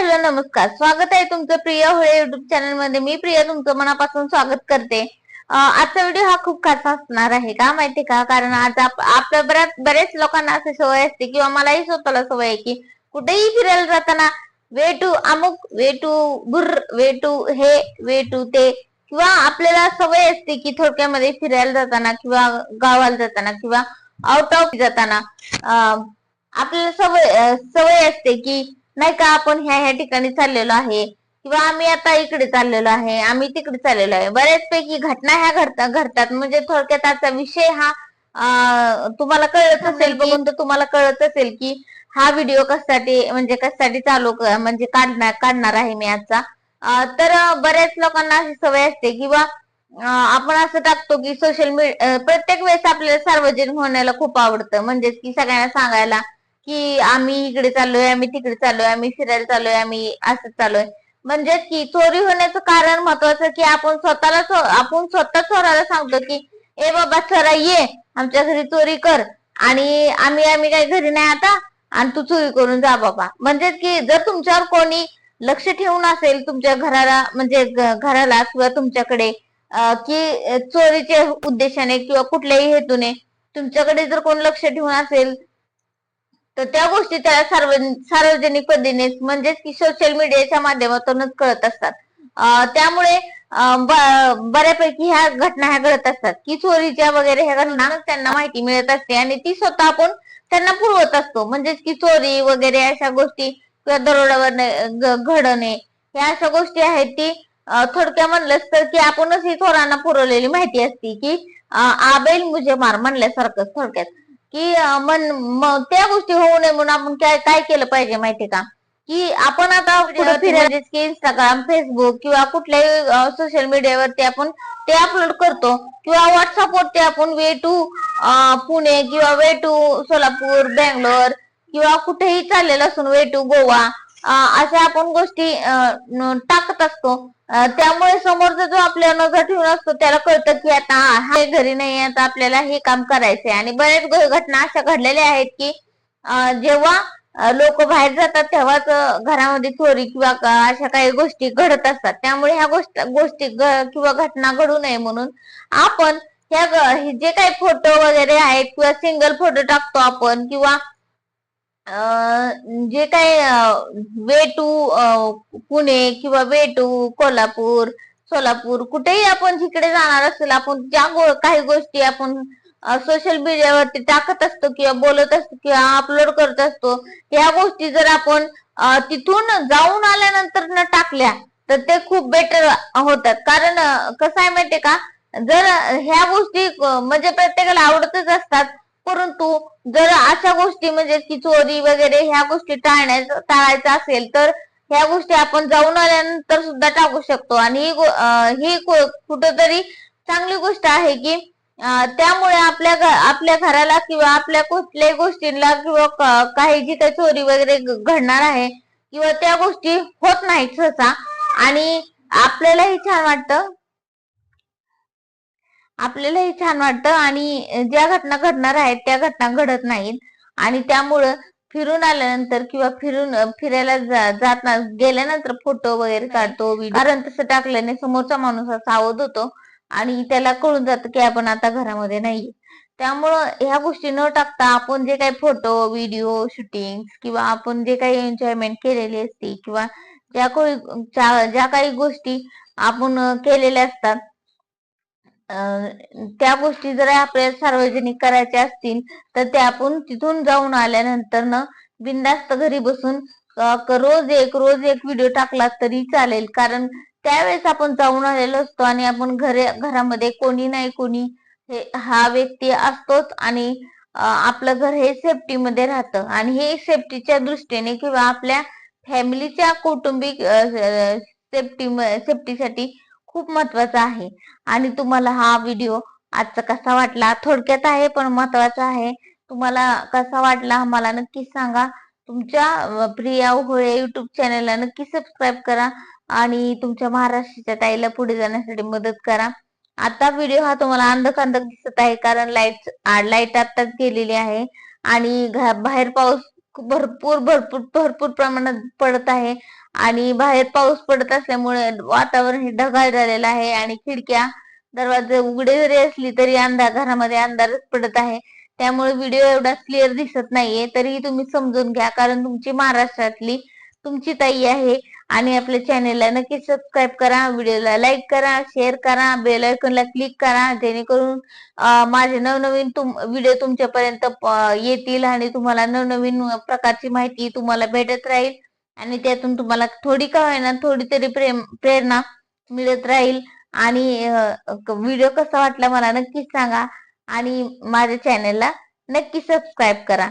Hello नमस्कार. स्वागत आहे तुमचं प्रिय होळे युट्यूब चॅनलमध्ये. मी प्रिया तुमचं मनापासून स्वागत करते. आजचा व्हिडिओ हा खूप खास असणार आहे का? माहिती का? कारण आज आपल्या बऱ्याच बरेच लोकांना अशी सवय असते किंवा मलाही स्वतःला सवय आहे की कुठेही फिरायला जाताना वे टू अमुक वे टू गुर वे टू हे वे टू ते किंवा आपल्याला सवय असते की थोडक्यामध्ये फिरायला जाताना किंवा गावाला जाताना किंवा आउट ऑफ जाताना. आपल्याला सवय सवय असते की नाही का आपण ह्या ह्या ठिकाणी चाललेलो आहे. किंवा आम्ही आता इकडे चाललेलो आहे आम्ही तिकडे चाललेलो आहे. बऱ्याचपैकी घटना ह्या घडतात घडतात. म्हणजे थोडक्यात आजचा विषय हा तुम्हाला कळत असेल बघून तर तुम्हाला कळत असेल की हा व्हिडिओ कशासाठी म्हणजे कशासाठी चालू म्हणजे काढणार काढणार आहे मी आजचा. तर बऱ्याच लोकांना अशी सवय असते किंवा आपण असं टाकतो की सोशल मीडिया प्रत्येक वेळेस आपल्याला सार्वजनिक होण्याला खूप आवडतं. म्हणजेच की सगळ्यांना सांगायला की आम्ही इकडे चाललोय आम्ही तिकडे चाललोय आम्ही फिरायला चाललोय आम्ही असं चाललोय. म्हणजे की चोरी होण्याचं कारण महत्वाचं की आपण स्वतःला चो- आपण स्वतः चोराला सांगतो की ए बाबा चोरा ये आमच्या घरी चोरी कर. आणि आम्ही आम्ही काही घरी नाही आता आणि तू चोरी करून जा बाबा. म्हणजेच की जर तुमच्यावर कोणी लक्ष ठेवून असेल तुमच्या घराला म्हणजे घराला किंवा तुमच्याकडे की चोरीच्या उद्देशाने किंवा कुठल्याही हेतूने तुमच्याकडे जर कोण लक्ष ठेवून असेल तर त्या गोष्टी त्याला सार्वजनिक पद्धतीने म्हणजेच की सोशल मीडियाच्या माध्यमातूनच कळत असतात. त्यामुळे बऱ्यापैकी ह्या घटना ह्या घडत असतात. की चोरीच्या वगैरे ह्या घटना त्यांना माहिती मिळत असते आणि ती स्वतः आपण त्यांना पुरवत असतो. म्हणजेच की चोरी वगैरे अशा गोष्टी किंवा दरोडावर घडणे ह्या अशा गोष्टी आहेत ती थोडक्या म्हणलंच तर की आपणच ही चोरांना पुरवलेली माहिती असते की आबेल मुझे मार म्हणल्यासारखंच थोडक्यात. की मन म- त्या गोष्टी होऊ नये म्हणून आपण काय काय केलं पाहिजे माहितीये का? की आपण आता कुठे फिरायला की इंस्टाग्राम फेसबुक किंवा कुठल्याही सोशल मीडियावरती आपण ते अपलोड करतो. किंवा व्हॉट्सअपवरती आपण वे टू पुणे किंवा वे टू सोलापूर बेंगलोर किंवा कुठेही चाललेलं असून वे टू गोवा अं, अशा आपण गोष्टी अं, न- टाकत असतो. त्यामुळे समोरचा जो आपल्या नजर ठेवून असतो त्याला कळतं की आता हा घरी नाही आता आपल्याला हे काम करायचंय. आणि बऱ्याच घटना अशा घडलेल्या आहेत की जेव्हा लोक बाहेर जातात तेव्हाच घरामध्ये चोरी किंवा अशा काही गोष्टी घडत असतात. त्यामुळे ह्या गोष्ट गोष्टी किंवा घटना घडू नये म्हणून आपण ह्या जे काही फोटो वगैरे आहेत किंवा सिंगल फोटो टाकतो आपण किंवा जे काही वे टू पुणे किंवा वे टू कोल्हापूर सोलापूर कुठेही आपण जिकडे जाणार असेल आपण ज्या गो- काही गोष्टी आपण सोशल मीडियावरती टाकत असतो किंवा बोलत असतो किंवा अपलोड करत असतो या गोष्टी जर आपण तिथून जाऊन आल्यानंतर न टाकल्या तर ते खूप बेटर होतात. कारण कसं आहे माहितीये का? जर ह्या गोष्टी म्हणजे प्रत्येकाला आवडतच असतात परंतु जर अशा गोष्टी म्हणजे की चोरी वगैरे ह्या गोष्टी टाळण्याचं टाळायचं असेल तर ह्या गोष्टी आपण जाऊन आल्यानंतर सुद्धा टाकू शकतो. आणि ही ही कुठंतरी चांगली गोष्ट आहे की त्यामुळे आपल्या आपल्या घराला किंवा आपल्या कुठल्याही गोष्टींना किंवा काही जी काही चोरी वगैरे घडणार आहे किंवा त्या गोष्टी होत नाहीत सहसा. आणि आपल्यालाही छान वाटतं आपल्यालाही छान वाटतं आणि ज्या घटना घडणार आहेत त्या घटना घडत नाहीत. आणि त्यामुळं फिरून आल्यानंतर किंवा फिरून फिरायला जात गेल्यानंतर फोटो वगैरे काढतो कारण तसं टाकल्याने समोरचा माणूस सावध होतो आणि त्याला कळून जातं की आपण आता घरामध्ये नाही त्यामुळं ह्या गोष्टी न टाकता आपण जे काही फोटो व्हिडिओ शूटिंग किंवा आपण जे काही एन्जॉयमेंट केलेली असते किंवा ज्या काही ज्या- काही गोष्टी आपण केलेल्या असतात त्या गोष्टी जर आपल्याला सार्वजनिक करायच्या असतील तर ते आपण तिथून जाऊन आल्यानंतर न बिंदास्त घरी बसून रोज एक रोज एक व्हिडिओ टाकला तरी चालेल. कारण त्यावेळेस आपण जाऊन आलेलो असतो आणि आपण घरे घरामध्ये कोणी नाही कोणी हे हा व्यक्ती असतोच आणि आपलं घर हे सेफ्टीमध्ये राहतं. आणि हे सेफ्टीच्या दृष्टीने किंवा आपल्या फॅमिलीच्या कौटुंबिक सेफ्टी सेफ्टीसाठी खूप महत्त्वाचा आहे. आणि तुम्हाला हा व्हिडिओ आजचा कसा वाटला? थोडक्यात आहे पण महत्त्वाचा आहे. तुम्हाला कसा वाटला मला नक्की सांगा. तुमच्या प्रिया होळे युट्यूब चॅनलला नक्की सबस्क्राईब करा. आणि तुमच्या महाराष्ट्राच्या ताईला पुढे जाण्यासाठी मदत करा. आता व्हिडिओ हा तुम्हाला अंधकांधक दिसत आहे कारण लाइट लाइट आताच गेलेली आहे. आणि बाहेर पाऊस भरपूर भरपूर भरपूर प्रमाणात पडत आहे. आणि बाहेर पाऊस पडत असल्यामुळे वातावरण हे ढगाळ झालेलं आहे आणि खिडक्या दरवाजे उघडे जरी असली तरी अंधार घरामध्ये अंधारच पडत आहे. त्यामुळे व्हिडिओ एवढा क्लिअर दिसत नाहीये तरीही तुम्ही समजून घ्या कारण तुमची महाराष्ट्रातली तुमची ताई आहे आणि आपल्या चॅनेलला नक्की सबस्क्राईब करा व्हिडिओला लाईक करा शेअर करा बेल आयकॉनला क्लिक करा जेणेकरून माझे नवनवीन तुम व्हिडिओ तुमच्यापर्यंत येतील आणि तुम्हाला नवनवीन प्रकारची माहिती तुम्हाला भेटत राहील. आणि त्यातून तुम्हाला थोडी का होईना थोडी तरी प्रेम प्रेरणा मिळत राहील. आणि व्हिडिओ कसा वाटला मला नक्कीच सांगा. आणि माझ्या चॅनेलला नक्की सबस्क्राईब करा.